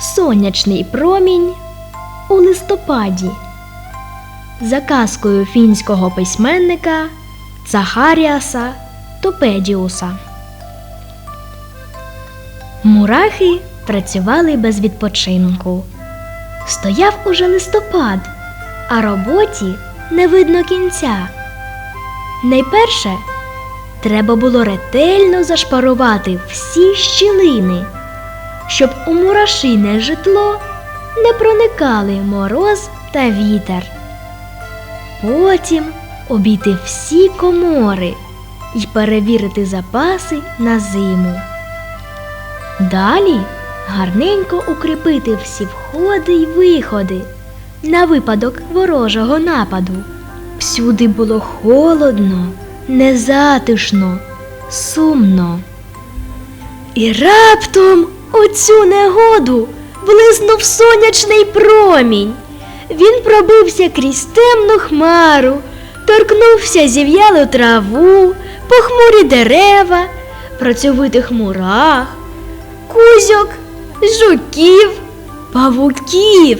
Сонячний промінь у листопаді. За казкою фінського письменника Захаріаса Топедіуса. Мурахи працювали без відпочинку. Стояв уже листопад, а роботі не видно кінця. Найперше треба було ретельно зашпарувати всі щілини, щоб у мурашине житло не проникали мороз та вітер. Потім обійти всі комори і перевірити запаси на зиму. Далі гарненько укріпити всі входи й виходи на випадок ворожого нападу. Всюди було холодно, незатишно, сумно. І раптом у цю негоду близнув сонячний промінь. Він пробився крізь темну хмару, торкнувся зів'ялу траву, похмурі дерева, працьовитих мурах, кузьок, жуків, павуків.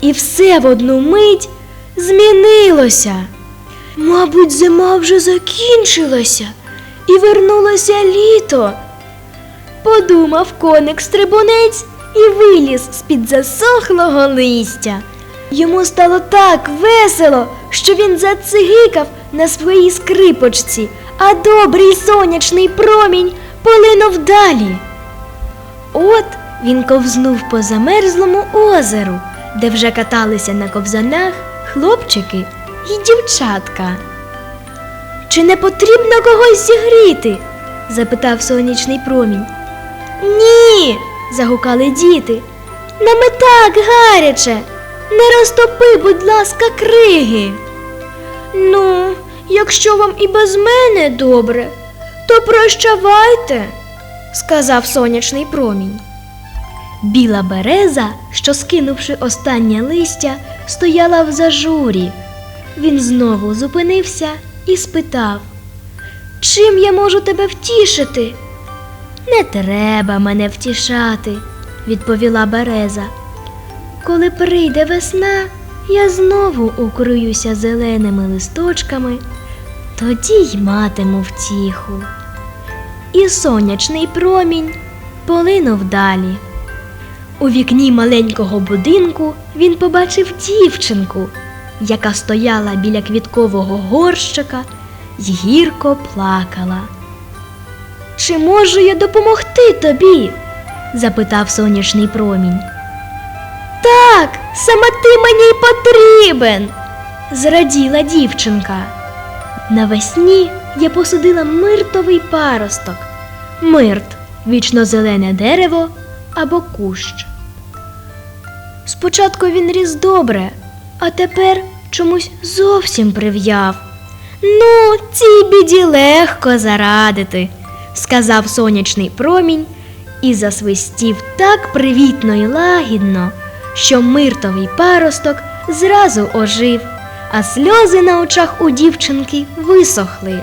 І все в одну мить змінилося. Мабуть, зима вже закінчилася і вернулося літо. Подумав коник стрибунець і виліз з-під засохлого листя. Йому стало так весело, що він зацигикав на своїй скрипочці, а добрий сонячний промінь полинув далі. От він ковзнув по замерзлому озеру, де вже каталися на ковзанах хлопчики і дівчатка. Чи не потрібно когось зігріти? запитав сонячний промінь. Ні. загукали діти. Нам і так гаряче. Не розтопи, будь ласка, криги. Ну, якщо вам і без мене добре, то прощавайте, сказав сонячний промінь. Біла береза, що скинувши останнє листя, стояла в зажурі. Він знову зупинився і спитав Чим я можу тебе втішити? Не треба мене втішати, відповіла береза. Коли прийде весна, я знову укриюся зеленими листочками, тоді й матиму втіху. І сонячний промінь полинув далі. У вікні маленького будинку він побачив дівчинку, яка стояла біля квіткового горщика й гірко плакала. Чи можу я допомогти тобі? запитав сонячний промінь. Так, саме ти мені й потрібен, зраділа дівчинка. Навесні я посадила миртовий паросток. Мирт вічно-зелене дерево або кущ. Спочатку він ріс добре, а тепер чомусь зовсім прив'яв. Ну, цій біді легко зарадити, сказав сонячний промінь і засвистів так привітно й лагідно, що миртовий паросток зразу ожив, а сльози на очах у дівчинки висохли.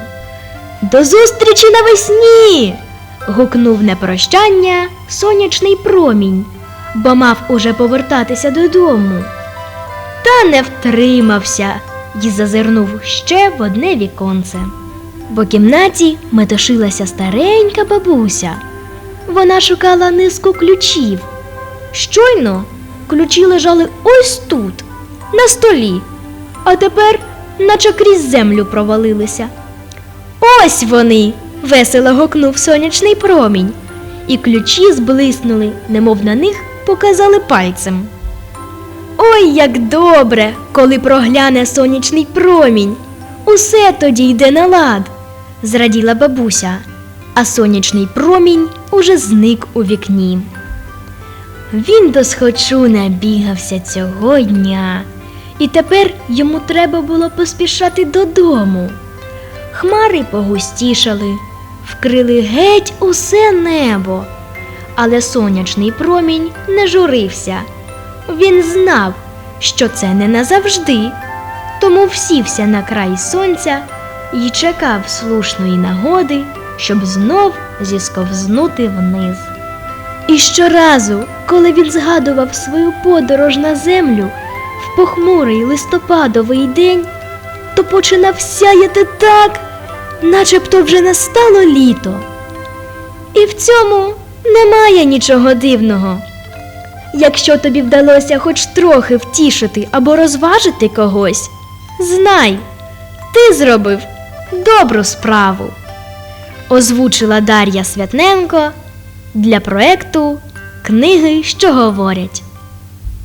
До зустрічі навесні. гукнув на прощання сонячний промінь, бо мав уже повертатися додому. Та не втримався і зазирнув ще в одне віконце. У кімнаті метушилася старенька бабуся. Вона шукала низку ключів. Щойно ключі лежали ось тут, на столі, а тепер, наче крізь землю провалилися. Ось вони. весело гукнув сонячний промінь, і ключі зблиснули, немов на них показали пальцем. Ой, як добре, коли прогляне сонячний промінь. Усе тоді йде на лад, зраділа бабуся, а сонячний промінь уже зник у вікні. Він досхочу набігався цього дня, і тепер йому треба було поспішати додому. Хмари погустішали, вкрили геть усе небо, але сонячний промінь не журився. Він знав, що це не назавжди, тому всівся на край сонця і чекав слушної нагоди, щоб знов зісковзнути вниз. І щоразу, коли він згадував свою подорож на землю в похмурий листопадовий день, то починав сяяти так, начебто вже настало літо. І в цьому немає нічого дивного. Якщо тобі вдалося хоч трохи втішити або розважити когось, знай, ти зробив добру справу. Озвучила Дар'я Святненко для проекту Книги, що говорять.